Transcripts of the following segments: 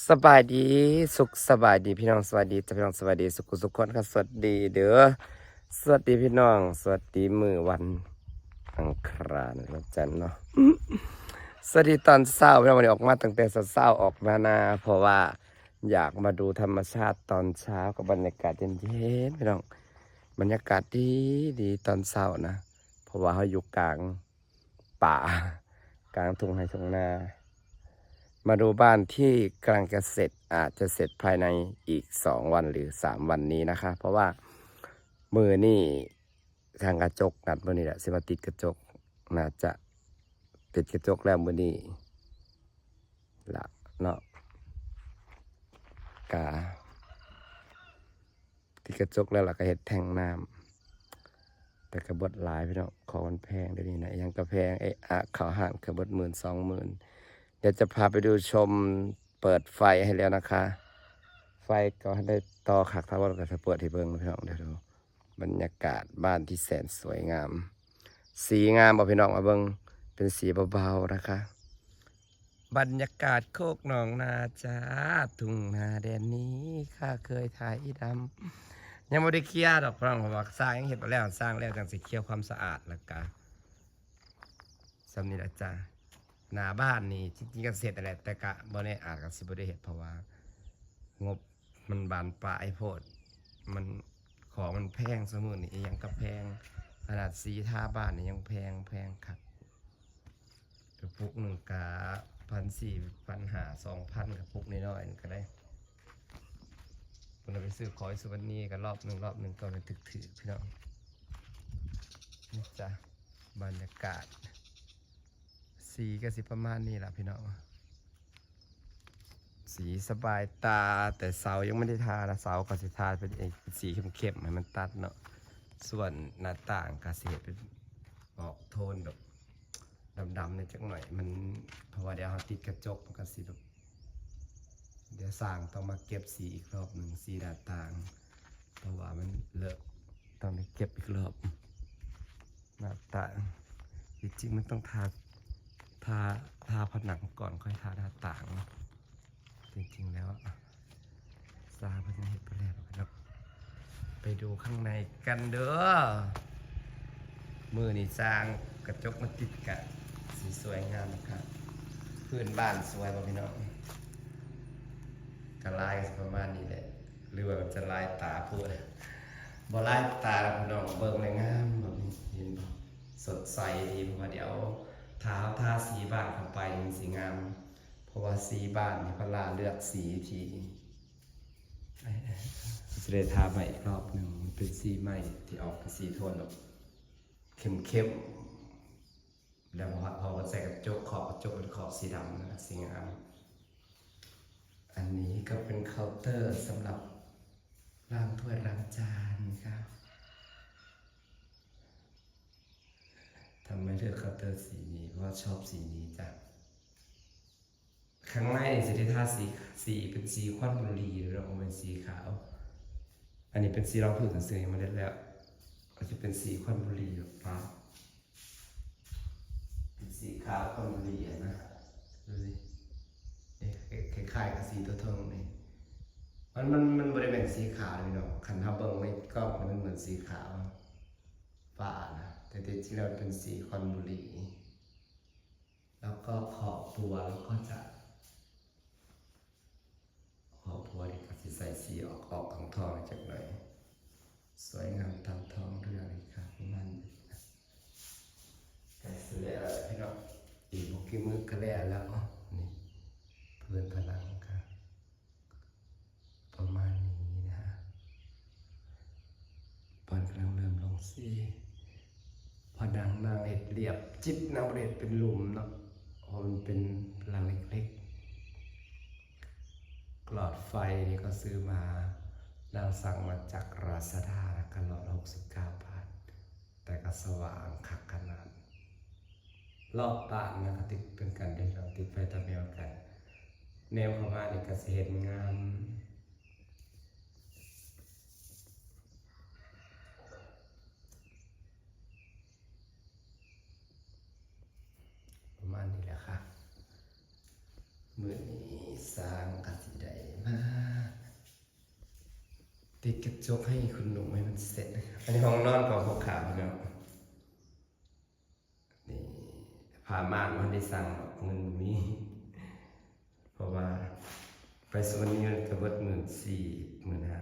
สบายดีสุขสบายดีพี่น้องสวัสดีจ้าพี่น้องสวัสดีสุขสุขคนครับสวัสดีเด้อสวัสดีพี่น้อง สวัสดีมือวันอังคารวันจันทร์เนาะสวัสดีตอนเช้าพี่น้องวันนี้ออกมาตั้งแต่เช้าออกมานาเพราะว่าอยากมาดูธรรมชาติตอนเช้ากับบรรยากาศเย็นๆพี่น้อง บรรยากาศดีดีตอนเช้านะ เพราะว่าเขาอยู่กลางป่ากลางทุ่งไร่ทุ่งนา มาดูบ้านที่กำลังจะเสร็จอาจจะเสร็จภายในอีกสองวันหรือสามวันนี้นะคะ เพราะว่ามือนี่ทางกระจกนัดมือนี่แหละสิมาติดกระจกน่าจะติดกระจกแล้วมือนี่ละเนาะกาติดกระจกแล้วล่ะก็เห็ดแทงน้ำแต่กระบดหลายพี่น้องของมันแพงเดี๋ยวนี้นะยังกระแพงไอ้อะขาวห่านกระบดหมื่นสองหมื่น เดี๋ยวจะพาไปดูชมเปิดไฟให้แล้วนะคะ ไฟก็ได้ต่อขักทั้งวันก็จะเปิดให้เบิ่งพี่น้องเดี๋ยวดูบรรยากาศบ้านที่แสนสวยงาม สีงามบอกพี่น้องมาเบิ่งเป็นสีเบาๆนะคะ บรรยากาศโคกหนองนาจ้าทุ่งนาแดนนี้ข้าเคยถ่ายอีดำยังไม่ได้เคลียร์ดอกพี่น้องเพราะว่าสร้างยังเห็นไปแล้วสร้างแล้วจังสิเคลียร์ความสะอาดแล้วก็สำนี้ละจ้า หน้าบ้านนี่จริงๆก็เสร็จแต่แหละแต่กะบ่ได้อาจกับสิบ่ได้เฮ็ดเพราะว่า งบมันบานปลายโพด มันของมันแพงสมุนนี่อิหยังก็แพงขนาดสีทาบ้านนี่ยังแพงแพงครับกระปุกหนึ่งกะพันสี่พันหาสองพันกระปุกน้อยๆนี่ก็ได้คนเอาไปซื้อขอยสุวรรณีกันรอบหนึ่งรอบหนึ่งก็เป็นถึกถือพี่น้องนี่จ้ะบรรยากาศ สีก็สิประมาณนี้แหละพี่น้องสีสบายตาแต่เสายังไม่ได้ทานะเสาก็สิทาเป็นไอ้สีเข้มๆให้มันตัดเนาะส่วนหน้าต่างก็สิเฮ็ดเป็นออกโทนแบบดำๆในอยจักหน่อยมันเพราะว่าเดี๋ยวเราติดกระจกมันก็สิแบบเดี๋ยวสร้างต้องมาเก็บสีอีกรอบหนึ่งสีหน้าต่าง เพราะว่ามันเลอะต้องไปเก็บอีกรอบหน้าต่างจริงๆมันต้องทา ทาทาผนังก่อนค่อยทาหน้าต่างนะจริงๆแล้วซาเพิ่งเห็นไปแล้วนะไปดูข้างในกันเด้อมือนี่สร้างกระจกมาติดกันสีสวยงามนะครับพื้นบ้านสวยป่ะพี่น้องกระลายประมาณนี้แหละหรือว่ามันจะลายตาพูดบ่ลายตาพี่น้องเบิ่งเลยงามแบบนี้เห็นบ่สดใสดีเพราะว่าเดี๋ยว ทาทาสีบ้านเข้าไปสีงาม เพราะว่าสีบ้านนี่พลาเลือกสีทีเอ้ยจะได้ทาใหม่อีกรอบหนึ่งมันเป็นสีใหม่ที่ออกเป็นสีโทนแบบเข้มเข้มๆแล้วพอพอมาใส่กระจกขอบกระจกเป็นขอบสีดำนะสีงาม อันนี้ก็เป็นเคาน์เตอร์สำหรับล้างถ้วยล้างจานครับ ทำไมเลือกคาน์เตอร์สีนี้เพราะชอบสีนี้จ้ะข้างในสิได้ทาสีสีเป็นสีควันบุหรี่แล้วก็เป็นสีขาว อันนี้เป็นสีรองพื้นเสือยังไม่ได้แล้วก็จะเป็นสีควันบุหรี่แบบฟ้าเป็นสีขาวควันบุรีนะดูสิเอ๊ะคล้ายๆกับสีตัวทองนี่มันมันมันบริเวณสีขาวเลยเนาะคันทับเบิ้งไม่กล้องมันเหมือนสีขาว แต่จริงๆแล้วเป็นสีคอนบุรี แล้วก็ขอบบัวแล้วก็จะ ขอบบัวนี่ก็จะใส่สีออกออกของทองจากหน่อย สวยงามตามทองเรื่องเลยครับประมันใกล้เสร็จแล้วพี่น้องอีกบกี้มือก็แล้วแล้วนี่เพื่อนพลังครับประมาณนี้นะฮะปอนกำลังเริ่มลงสี ดังนางเห็ดเรียบ จิบนางเห็ดเป็นหลุมเนาะมันเป็นรังเล็กๆ กลอดไฟนี่ก็ซื้อมานางสั่งมาจากราซาดากันหลอดหกสิบเก้าบาท แต่ก็สว่างคักขนาดรอบบ้านนะก็ติดเป็นกันเดียวกันติดไฟตะเมียวกัน แนวเข้ามานี่ก็เห็นงาม ประ มาณนี้แหละค่ะมือนี้สร้างกสิได้มาติดกระจกให้คุณหนุ่มให้มันเสร็จนะครับอันนี้ห้องนอนของพวกขาวพี่น้องนี่ผ่าม่านมันได้สั่งเงินมีเพราะว่า ไปสวนนี้ก็เบิดหมื่นสี่หมื่นห้า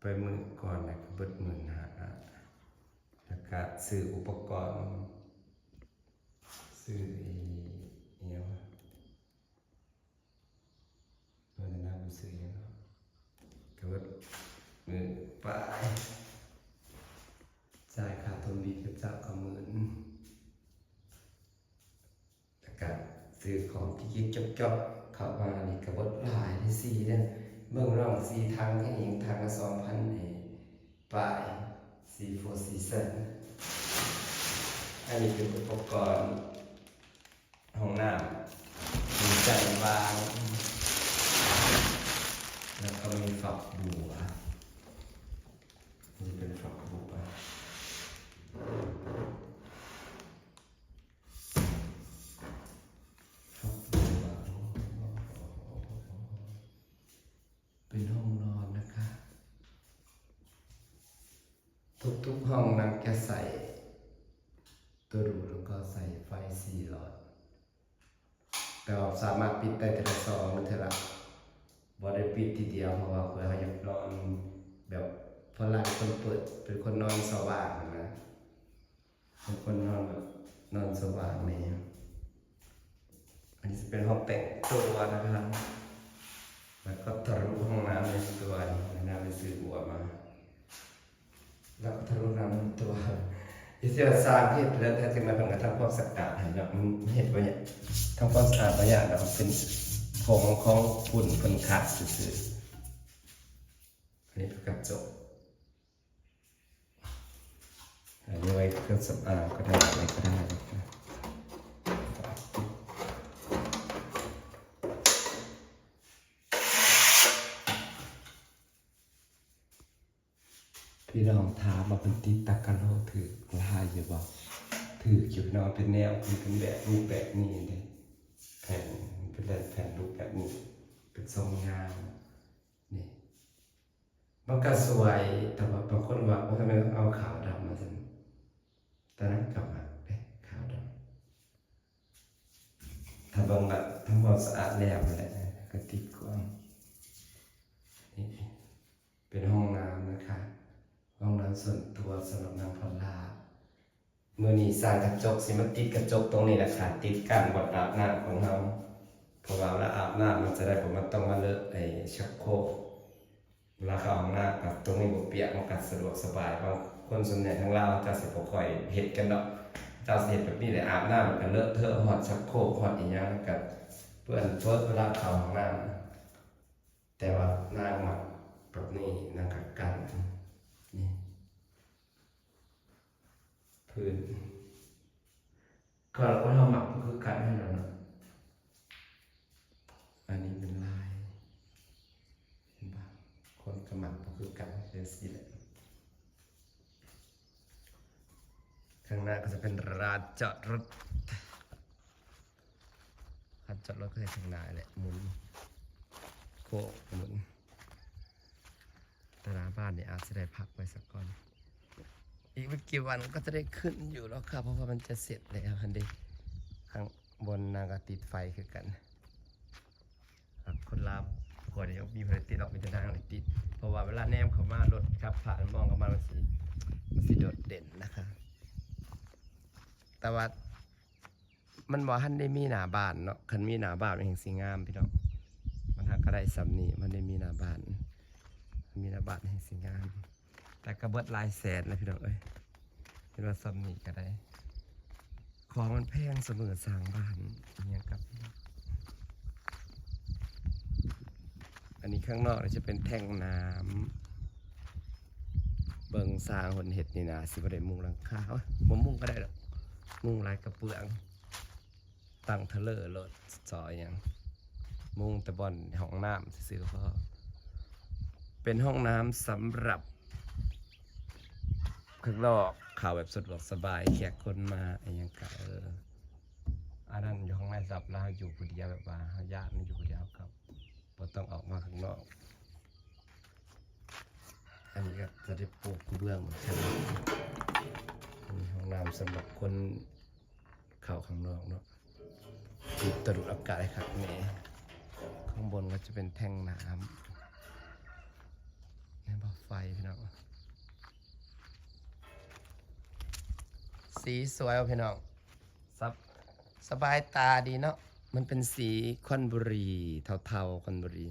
ไปมือก่อนนะก็เบิดหมื่นห้าแล้วก็ซื้ออุปกรณ์ ซื้อไอ้เอี่ยวะเมื่อนั้นไปซื้อเอี่ยวก็เบิดมือไปจ่ายค่าทมดีกับเจ้าก็หมื่นแล้วก็ซื้อของกิ๊กๆจบเข้ามานี่ก็บดหลายที่สี่เด้อเบิ่งร่องสี่ทางแค่นี้ทางละสองพันไอ้ปลายสี่โฟซีซันอันนี้เป็นอุปกรณ์ ห้องน้ำมีจานวางแล้วก็มีฝักบัวนี่เป็นฝักบัวครับเป็นห้องนอนนะคะ ทุกๆห้องนั้นจะใส่ตัวรูแล้วก็ใส่ไฟสี่หลอด แต่ว่าสามารถปิดได้ทีละสองหรือทีละบ่ได้ปิดทีเดียวเพราะว่าเพื่อเขาอยากนอนแบบฝรั่งคนเปิดเป็นคนนอนสว่างนะเป็นคนนอนแบบนอนสว่างเนี่ยอันนี้จะเป็นห้องแต่งตัวนะครับ แล้วก็ทะลุห้องน้ำในตัวนี่น้ำไปซื้อบัวมา แล้วก็ทะลุน้ำในตัว อีเสียสร้างเห็ดแล้วแต่ถึงมาเป็นกระทั่งความสะอาดเห็นแบบมันเห็ดไว้เนี่ยทำความสะอาดบางอย่างแล้วเป็นของของฝุ่นฝุ่นขาดซื่อๆอันนี้เป็นกระจกอันนี้ไว้เครื่องสำอางก็ได้อะไรก็ได้นะครับ พี่น้องถามมาเป็นติดตากะโลถือลายอยู่บ่ถืออยู่พี่น้องเป็นแนวคือเป็นแบบรูปแบบนี้เลยแผ่นเป็นแบบแผ่นรูปแบบนี้เป็นทรงงามนี่มันก็สวยแต่ว่าบางคนว่าว่าทำไมเอาขาวดำมาสิตอนนั้นกลับมาเอ๊ขาวดำถ้าบางแบบทำความสะอาดแล้วนั่นแหละก็ติดกว้างนี่เป็นห้องน้ำนะคะ ห้องน้ำ สำหรับนางพอลาเมื่อนี้สร้างกระจกสิมันติดกระจกตรงนี้แหละค่ะติดกันบนอาบน้ำของเราเพราะว่าเวลาอาบน้ำมันจะได้ผมมันต้องมาเลอะไอ้ชักโครกเวลาเขาห้องน้ำกับตรงนี้บ่เปียกมันก็สะดวกสบายบางคนส่วนใหญ่ทั้งเราจะสิบค่อยเฮ็ดกันดอกเจ้าสิเฮ็ดแบบนี้แหละอาบน้ำมันก็เลอะเทอะหอดชักโครกหอดอีหยังกับเพื่อนเพิ่นเวลาเขาห้องน้ำแต่ว่าหน้างมักแบบนี้นางกักกันนี่ พื้นก็เราก็ทำหมักก็คือกันให้เราเนาะอันนี้เป็นลายเห็นปะคนกระหมักก็คือกันเป็นสีแหละข้างหน้าก็จะเป็นร้านจอดรถร้านจอดรถก็จะข้างหน้าแหละหมุนโคหมุนแต่หน้าบ้านเนี่ยอาจจะได้พักไว้สักก่อน อีกไม่กี่วันก็จะได้ขึ้นอยู่แล้วครับ เพราะว่ามันจะเสร็จแล้วคันดีข้างบนนางก็ติดไฟคือกันครับคนลาวก่อนเดี๋ยวมีผลิติดออกมีแต่นางเลยติด เพราะว่าเวลาแนมเขามารถขับ ผ่านมองเขามามันสีมันสีโดดเด่นนะคะแต่ว่ามันบอกท่านได้มีหนาบานเนาะคันมีหนาบานมันเห็นสีงามพี่น้องมันทางก็ไดสำนีมันได้มีหนาบานมีระบาดให้สิงาม แต่กระเบิดลายแสนเลยพี่น้องเอ้ยเห็นว่าซ้ำนี่ก็ได้ ของมันแพงเสมอสางบ้านอย่างกับ อันนี้ข้างนอกจะเป็นแท่งน้ำเบิงสร้างหนเห็ดนี่นะสิบได้มุงหลังคาเอ้ยบ่มุงก็ได้หรอกมุงลายกระเปืองตั้งเทเลอร์รถจอยอย่างมุงต่บอนห้องน้ำซื้อๆพอเป็นห้องน้ำสำหรับ ข้างนอกข่าวแบบสะดวกสบายแขกคนมาอะไรอย่างเงี้ยเอออันนั้นอยู่ข้างในสับแล้วอยู่คนเดียวแบบว่าเฮาญาติมันอยู่คนเดียวครับบ่ต้องออกมาข้างนอก อันนี้ก็จะได้ปลูกกระเบื้องเหมือนกันอันนี้ห้องน้ำสำหรับคนเข้าข้างนอกเนาะติดตะดุดอากาศครับแม่ข้างบนก็จะเป็นแท่งน้ำนี่บ่ไฟพี่น้อง สีสวยว่ะพี่น้องซับสบายตาดีเนาะ มันเป็นสีคอนบุรีเทาๆคอนบุรี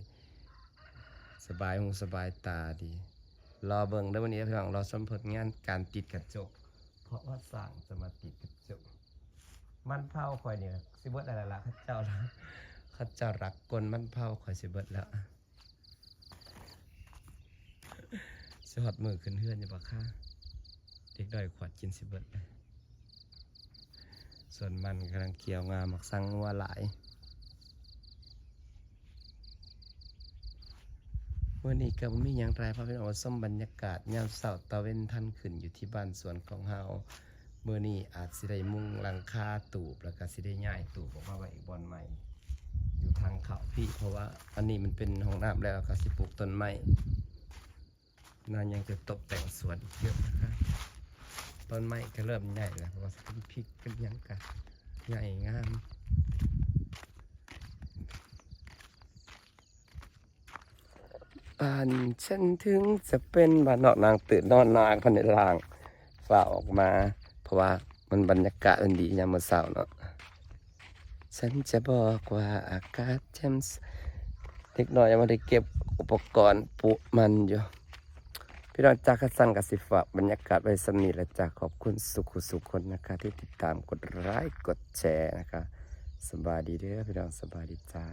สบายหูสบายตาดี รอเบิ่งเด้อวันนี้พี่น้องรอชมผลงานการติดกระจก เพราะว่าสั่งจะมาติดกระจก มันเผาคอยเนี่ยสิเบิดอะไรละข้าเจ้าละข้าเจ้ารักกลมันเผาคอยสิเบิดแล้วสหอดมือขึ้นเฮือนอยู่ปะค่ะเด็กด้อยขวดกินสิเบิดเลย ส่วนมันกำลังเกี่ยวงาหมักสังวัวหลายวันนี้ก็มีอย่างไรพราะเป็นโอาส้มบรรยากาศยามเสาร์ตะเวนทันขึ้นอยู่ที่บ้านสวนของเฮาเมื่อนี้อาจสิได้มุ่งหลังคาตูบแล้วก็สิได้ย้ายตูบออกมาไว้อีกบอนใหม่ อยู่ทางเขาพี่เพราะว่าอันนี้มันเป็นห้องน้ำแล้วก็สิปลูกต้นไม้นั่นยังจะตกแต่งสวนเยอะนะครับ ต้นไม้ก็เริ่มใหญ่แล้วเพราะว่าสิเป็นพริกเป็นยังกันใหญ่งามบ้านฉันถึงจะเป็นบ้านนอกนางตื่นนอนนางพันในลางฝ่าออกมา เพราะว่ามันบรรยากาศมันดียามมื้อเช้าเนาะฉันจะบอกว่าอากาศแจ่มเด็กน้อยยังไม่ได้เก็บอุปกรณ์ปลูกมันอยู่ พี่น้องจากขัสั่งกสิฝากบรรยากาศไว้สำนีและจากขอบคุณสุขุสุขคนนะคะที่ติดตามกดไลค์กดแชร์นะคะสบายดีเด้อพี่น้องสบายดีจ้า